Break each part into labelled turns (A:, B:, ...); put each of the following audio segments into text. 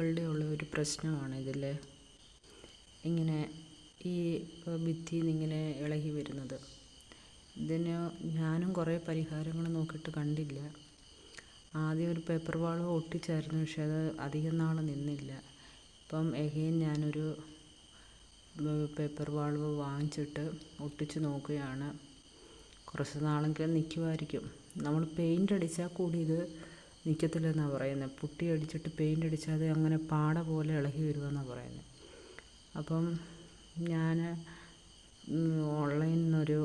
A: വീടുകളുടെ ഉള്ള ഒരു പ്രശ്നമാണ് ഇതിൽ ഇങ്ങനെ ഈ ഭിത്തി ഇങ്ങനെ ഇളകി വരുന്നത്. ഇതിന് ഞാനും കുറേ പരിഹാരങ്ങൾ നോക്കിയിട്ട് കണ്ടില്ല. ആദ്യം ഒരു പേപ്പർ വാൾ ഒട്ടിച്ചായിരുന്നു പക്ഷെ അത് അധികം നാൾ നിന്നില്ല. ഇപ്പം എഗെയിൻ ഞാനൊരു പേപ്പർ വാൾവ് വാങ്ങിച്ചിട്ട് ഒട്ടിച്ച് നോക്കുകയാണ്. കുറച്ച് നാളെങ്കിലും നിൽക്കുമായിരിക്കും നമ്മൾ പെയിന്റ് അടിച്ചാൽ കൂടി ഇത് നിൽക്കത്തില്ലെന്നാണ് പറയുന്നത് പുട്ടി അടിച്ചിട്ട് പെയിന്റ് അടിച്ചാൽ അത് അങ്ങനെ പാട പോലെ ഇളകി വരുമെന്നാണ് പറയുന്നത് അപ്പം ഞാൻ ഓൺലൈനിൽ നിന്നൊരു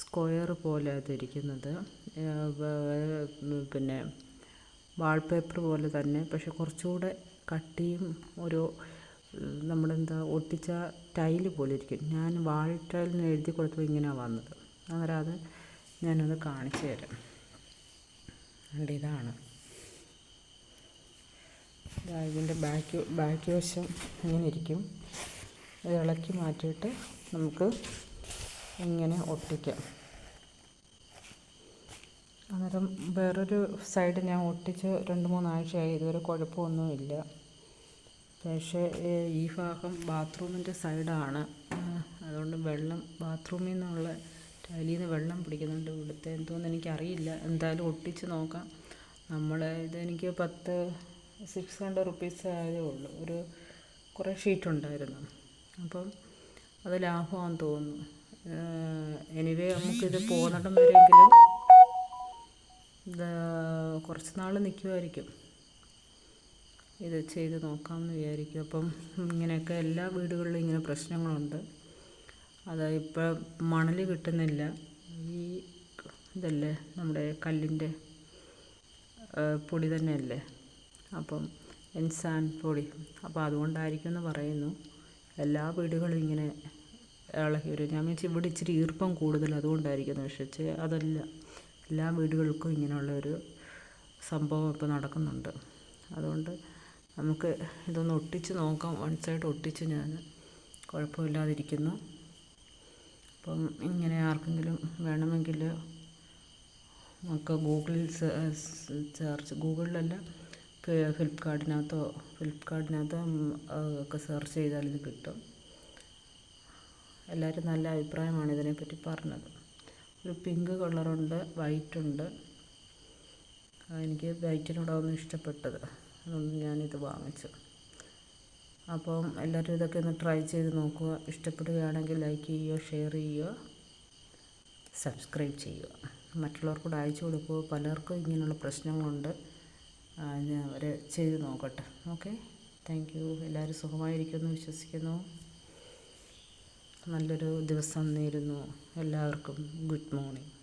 A: സ്ക്വയർ പോലെ അതിരിക്കുന്നത്. പിന്നെ വാൾപേപ്പർ പോലെ തന്നെ. പക്ഷെ കുറച്ചുകൂടെ കട്ടിയും ഒരു നമ്മളെന്താ ഒട്ടിച്ച ടൈൽ പോലെ ഇരിക്കും. ഞാൻ വാൾ ടൈലിന് എഴുതി കൊടുത്തപ്പോൾ ഇങ്ങനെയാണ് വന്നത്. അന്നേരം അത് ഞാനത് കാണിച്ചു തരാം. അതുകൊണ്ട് ഇതാണ്. ഇതിന്റെ ബാക്ക് ബാക്ക് വശം ഇങ്ങനെ ഇരിക്കും. ഇത് ഇളക്കി മാറ്റിയിട്ട് നമുക്ക് ഇങ്ങനെ ഒട്ടിക്കാം. അന്നേരം വേറൊരു സൈഡ് ഞാൻ ഒട്ടിച്ച് രണ്ട് മൂന്നാഴ്ചയായി. ഇതുവരെ കുഴപ്പമൊന്നുമില്ല. പക്ഷേ ഈ ഭാഗം ബാത്റൂമിന്റെ സൈഡാണ് അതുകൊണ്ട് വെള്ളം ബാത്റൂമിൽ നിന്നുള്ള ടൈലിൽ നിന്ന് വെള്ളം പിടിക്കുന്നുണ്ട്. ഇവിടുത്തെ എന്തോന്ന് എനിക്കറിയില്ല. എന്തായാലും ഒട്ടിച്ച് നോക്കാം. നമ്മൾ ഇതെനിക്ക് പത്ത് സിക്സ് ഹൺഡ്രഡ് റുപ്പീസ് ആയതേ ഉള്ളൂ. ഒരു കുറേ ഷീറ്റ് ഉണ്ടായിരുന്നു. അപ്പം അത് ലാഭമാണെന്ന് തോന്നുന്നു. എനിവേ നമുക്കിത് പോകുന്നിടം വരെയെങ്കിലും കുറച്ച് നാൾ നിൽക്കുമായിരിക്കും. ഇത് ചെയ്ത് നോക്കാമെന്ന് വിചാരിക്കും. അപ്പം ഇങ്ങനെയൊക്കെ എല്ലാ വീടുകളിലും ഇങ്ങനെ പ്രശ്നങ്ങളുണ്ട്. അത് ഇപ്പം മണൽ കിട്ടുന്നില്ല. ഇതല്ലേ നമ്മുടെ കല്ലിന്റെ പൊടി തന്നെയല്ലേ? അപ്പം എൻസാൻ പൊടി. അപ്പോൾ അതുകൊണ്ടായിരിക്കും എന്ന് പറയുന്നു. എല്ലാ വീടുകളും ഇങ്ങനെ ഇളകി വരും. ഞാൻ വെച്ചാൽ ഇവിടെ ഇച്ചിരി ഈർപ്പം കൂടുതൽ അതുകൊണ്ടായിരിക്കും പക്ഷേ അതല്ല. എല്ലാ വീടുകൾക്കും ഇങ്ങനെയുള്ള ഒരു സംഭവം ഇപ്പോൾ നടക്കുന്നുണ്ട്. അതുകൊണ്ട് നമുക്ക് ഇതൊന്ന് ഒട്ടിച്ച് നോക്കാം. വൺ സൈഡ് ഒട്ടിച്ച് ഞാൻ കുഴപ്പമില്ലാതിരിക്കുന്നു. അപ്പം ഇങ്ങനെ ആർക്കെങ്കിലും വേണമെങ്കിൽ നമുക്ക് ഗൂഗിളിൽ സെർച്ച് ഗൂഗിളിലല്ല ഫ്ലിപ്കാർട്ടിനകത്തോ ഫ്ലിപ്കാർട്ടിനകത്തോ ഒക്കെ സെർച്ച് ചെയ്താൽ ഇത് കിട്ടും. എല്ലാവരും നല്ല അഭിപ്രായമാണ് ഇതിനെപ്പറ്റി പറഞ്ഞത്. ഒരു പിങ്ക് കളറുണ്ട് വൈറ്റ് ഉണ്ട്. എനിക്ക് വൈറ്റിനോടാണ് ഇഷ്ടപ്പെട്ടത്. അതുകൊണ്ട് ഞാനിത് വാങ്ങിച്ചു. അപ്പം എല്ലാവരും ഇതൊക്കെ ഒന്ന് ട്രൈ ചെയ്ത് നോക്കുക. ഇഷ്ടപ്പെടുകയാണെങ്കിൽ ലൈക്ക് ചെയ്യുക ഷെയർ ചെയ്യുക സബ്സ്ക്രൈബ് ചെയ്യുക. മറ്റുള്ളവർക്ക് കൂടെ അയച്ചു കൊടുക്കുമോ പലർക്കും ഇങ്ങനെയുള്ള പ്രശ്നങ്ങളുണ്ട്. അവർ ചെയ്ത് നോക്കട്ടെ. ഓക്കെ? താങ്ക് യു എല്ലാവരും സുഖമായിരിക്കുമെന്ന് വിശ്വസിക്കുന്നു. നല്ലൊരു ദിവസം നേരുന്നു. എല്ലാവർക്കും ഗുഡ് മോർണിംഗ്.